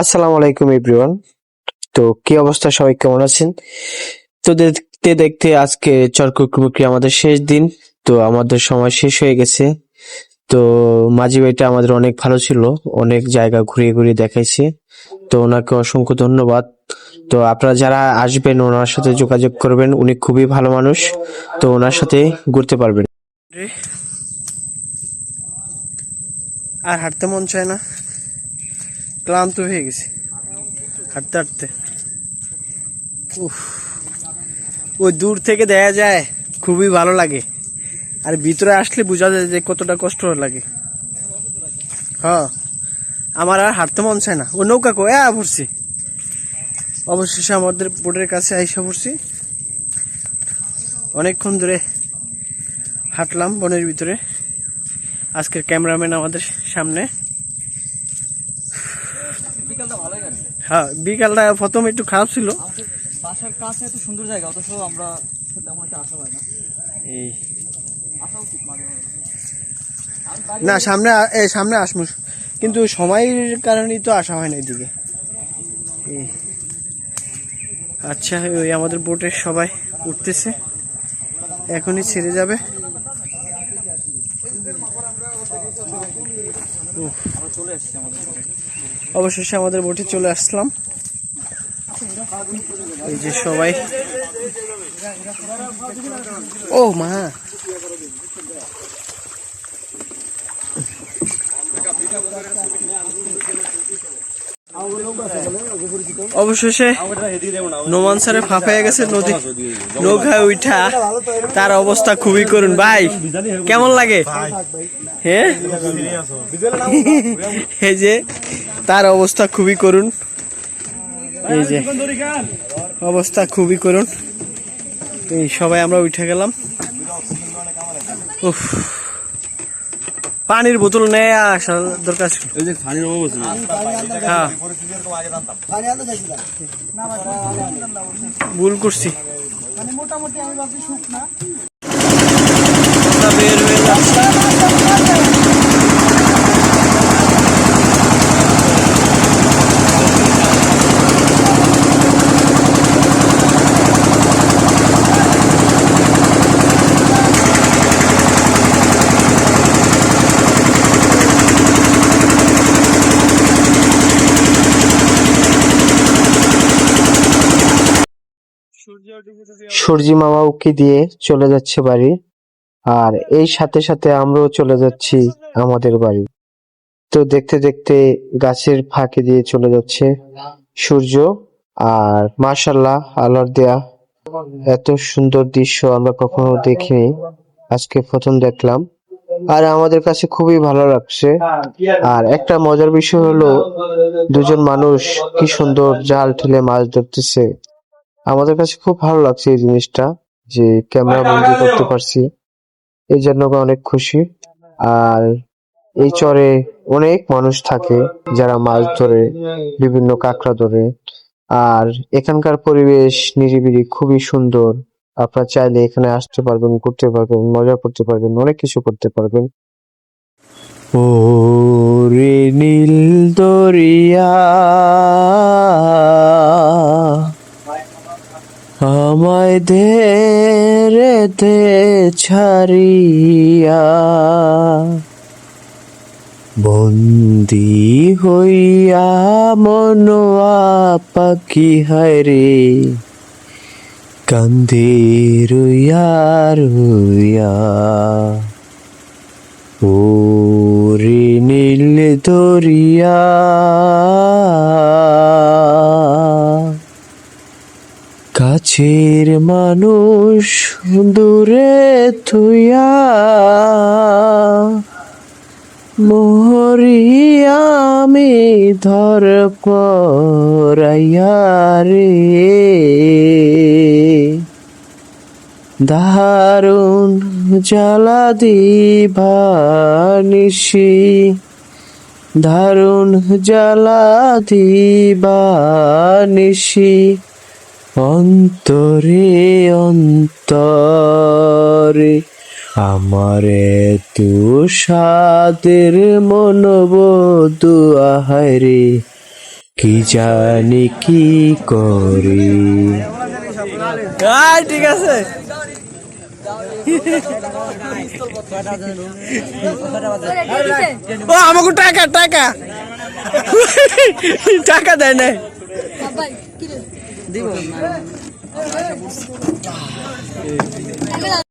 আসসালামু আলাইকুম এভরিওয়ান তো কি অবস্থা? সবাই কেমন আছেন? তো দেখতে দেখতে আজকে চরকুকুমুকি আমাদের শেষ দিন। তো আমাদের সময় শেষ হয়ে গেছে। তো মাঝি ভাইটা আমাদের অনেক ভালো ছিল। অনেক জায়গা ঘুরিয়ে ঘুরিয়ে দেখাইছে। তো ওনাকে অসংখ্য ধন্যবাদ। তো আপনারা যারা আসবেন, ওনার সাথে যোগাযোগ করবেন। উনি খুবই ভালো মানুষ। তো ওনার সাথে ঘুরতে পারবেন। আর হাঁটতে মন চায় না। ক্লান্ত হয়ে গেছি। হাঁটতে হাঁটতে। উফ। ওই দূর থেকে দেখা যায়, খুবই ভালো লাগে। আর ভিতরে আসলে বোঝা যায় যে কতটা কষ্ট লাগে। হ্যাঁ। আমার আর হাঁটতে মন চায় না। ও নৌকা কো, এ পড়ছি অবশেষে আমাদের বোর্ডের কাছে আইসা পড়ছি। অনেকক্ষণ ধরে হাঁটলাম বনের ভিতরে। আজকের ক্যামেরাম্যান আমাদের সামনে। হ্যাঁ বিকালটা প্রথম একটু খারাপ ছিল। বাসার কাছে এত সুন্দর জায়গা অথচ আমরা তেমন একটা আসা হয় না। এই। আসা উচিত মাঝে মাঝে। না সামনে আ- এ সামনে আসমু। কিন্তু সময়ের কারণেই তো আসা হয় না এদিকে আচ্ছা ওই আমাদের বোটে সবাই উঠতেছে। এখনই ছেড়ে যাবে। চলে এসেছি আমাদের অবশেষে আমাদের বোটে চলে আসলাম। এই যে সবাই। ও মা। অবশেষে নোমান স্যারে ফাঁপাইয়া গেছে নদী নৌকায় উঠা তার অবস্থা খুবই করুন ভাই কেমন লাগে? হ্যাঁ এই যে তার অবস্থা খুবই করুন এই যে অবস্থা খুবই করুন এই সবাই আমরা উঠে গেলাম। উফ। পানির বোতল নেই আসার দরকার ছিল। এই যে পানির অভাব আছে। হ্যাঁ। ভুল করছি। আমরা বের হয়ে যাচ্ছি। সূর্যি মামা উকি দিয়ে চলে যাচ্ছে বাড়ি, আর এই সাথে সাথে আমরাও চলে যাচ্ছি আমাদের বাড়ি। তো দেখতে দেখতে গাছের ফাঁকে দিয়ে চলে যাচ্ছে সূর্য, আর মাশাল্লাহ আলোর দেয়া এত সুন্দর দৃশ্য আমরা কখনো দেখিনি। আজকে প্রথম দেখলাম। আর আমাদের কাছে খুবই ভালো লাগছে। আর একটা মজার বিষয় হলো, দুজন মানুষ কি সুন্দর জাল ঠেলে মাছ ধরতেছে। আমাদের কাছে খুব ভালো লাগছে এই জিনিসটা যে ক্যামেরা বন্দি করতে পারছি। এই জন্য আমি অনেক খুশি। আর এই চরে অনেক মানুষ থাকে যারা মাছ ধরে বিভিন্ন কাঁকড়া ধরে। আর এখানকার পরিবেশ নিরিবিলি খুবই সুন্দর। আপনারা চাইলে এখানে আসতে পারবেন ঘুরতে পারবেন মজা করতে পারবেন অনেক কিছু করতে পারবেন। ও রে নীল দরিয়া। আমায় দে রে দে ছাড়িয়া বন্দি হইয়া মনোয়া পাখি হায়রে কান্দে রুইয়া রুইয়া ও রে নীল দরিয়া কাছের মানুষ দূরে থুয়া মোহরিয়া আমি ধর পরাইয়া রে? দারুণ জ্বালা দিবানিসি দারুণ জ্বালা দিবানিসি অন্তরে অন্তরে, আমার তু সাদের মনোবধু আহারে, কি জানি কি করে? ঠিক আছে। ও, আমাকে টাকা টাকা। টাকা দেয় নাই। দিব